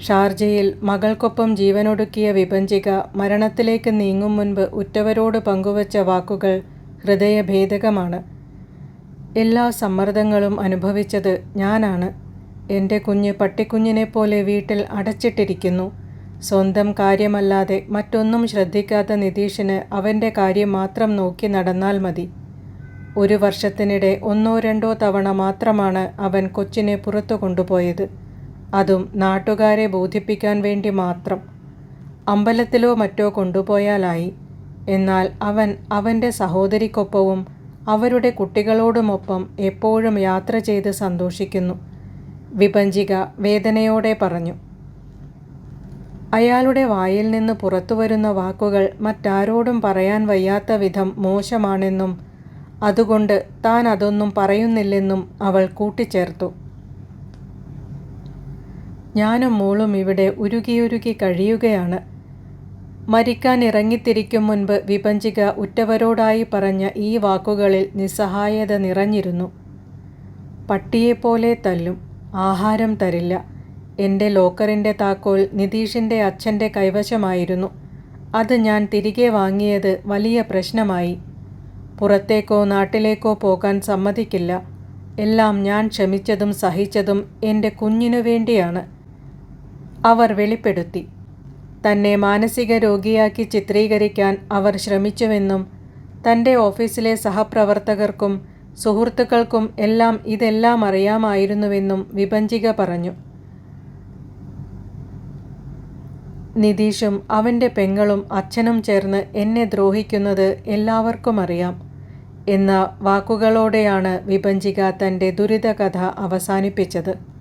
ഷാർജയിൽ മകൾക്കൊപ്പം ജീവനൊടുക്കിയ വിപഞ്ചിക മരണത്തിലേക്ക് നീങ്ങും മുൻപ് ഉറ്റവരോട് പങ്കുവച്ച വാക്കുകൾ ഹൃദയഭേദകമാണ്. എല്ലാ സമ്മർദ്ദങ്ങളും അനുഭവിച്ചത് ഞാനാണ്. എന്റെ കുഞ്ഞ് പട്ടിക്കുഞ്ഞിനെപ്പോലെ വീട്ടിൽ അടച്ചിട്ടിരിക്കുന്നു. സ്വന്തം കാര്യമല്ലാതെ മറ്റൊന്നും ശ്രദ്ധിക്കാത്ത നിതീഷിന് അവന്റെ കാര്യം മാത്രം നോക്കി നടന്നാൽ മതി. ഒരു വർഷത്തിനിടെ ഒന്നോ രണ്ടോ തവണ മാത്രമാണ് അവൻ കൊച്ചിനെ പുറത്തു കൊണ്ടുപോയത്. അതും നാട്ടുകാരെ ബോധിപ്പിക്കാൻ വേണ്ടി മാത്രം. അമ്പലത്തിലോ മറ്റോ കൊണ്ടുപോയാലായി. എന്നാൽ അവൻ അവന്റെ സഹോദരിക്കൊപ്പവും അവരുടെ കുട്ടികളോടുമൊപ്പം എപ്പോഴും യാത്ര ചെയ്ത് സന്തോഷിക്കുന്നു. വിപഞ്ചിക വേദനയോടെ പറഞ്ഞു. അയാളുടെ വായിൽ നിന്ന് പുറത്തുവരുന്ന വാക്കുകൾ മറ്റാരോടും പറയാൻ വയ്യാത്ത വിധം മോശമാണെന്നും അതുകൊണ്ട് താൻ അതൊന്നും പറയുന്നില്ലെന്നും അവൾ കൂട്ടിച്ചേർത്തു. ഞാനും മോളും ഇവിടെ ഉരുകിയുരുകി കഴിയുകയാണ്. മരിക്കാൻ ഇറങ്ങിത്തിരിക്കും മുൻപ് വിപഞ്ചിക ഉറ്റവരോടായി പറഞ്ഞ ഈ വാക്കുകളിൽ നിസ്സഹായത നിറഞ്ഞിരുന്നു. പട്ടിയെപ്പോലെ തല്ലും ആഹാരം തരില്ല. എന്റെ ലോക്കറിന്റെ താക്കോൽ നിതീഷിന്റെ അച്ഛന്റെ കൈവശമായിരുന്നു. അത് ഞാൻ തിരികെ വാങ്ങിയത് വലിയ പ്രശ്നമായി. പുറത്തേക്കോ നാട്ടിലേക്കോ പോകാൻ സമ്മതിക്കില്ല. എല്ലാം ഞാൻ ക്ഷമിച്ചതും സഹിച്ചതും എന്റെ കുഞ്ഞിനു വേണ്ടിയാണ്. അവർ വെളിപ്പെടുത്തി. തന്നെ മാനസിക രോഗിയാക്കി ചിത്രീകരിക്കാൻ അവർ ശ്രമിച്ചുവെന്നും തന്റെ ഓഫീസിലെ സഹപ്രവർത്തകർക്കും സുഹൃത്തുക്കൾക്കും എല്ലാം ഇതെല്ലാം അറിയാമായിരുന്നുവെന്നും വിഭഞ്ചിക പറഞ്ഞു. നിതീഷും അവന്റെ പെങ്ങളും അച്ഛനും ചേർന്ന് എന്നെ ദ്രോഹിക്കുന്നത് എല്ലാവർക്കും അറിയാം എന്ന വാക്കുകളോടെയാണ് വിഭഞ്ചിക തന്റെ ദുരിതകഥ അവസാനിപ്പിച്ചത്.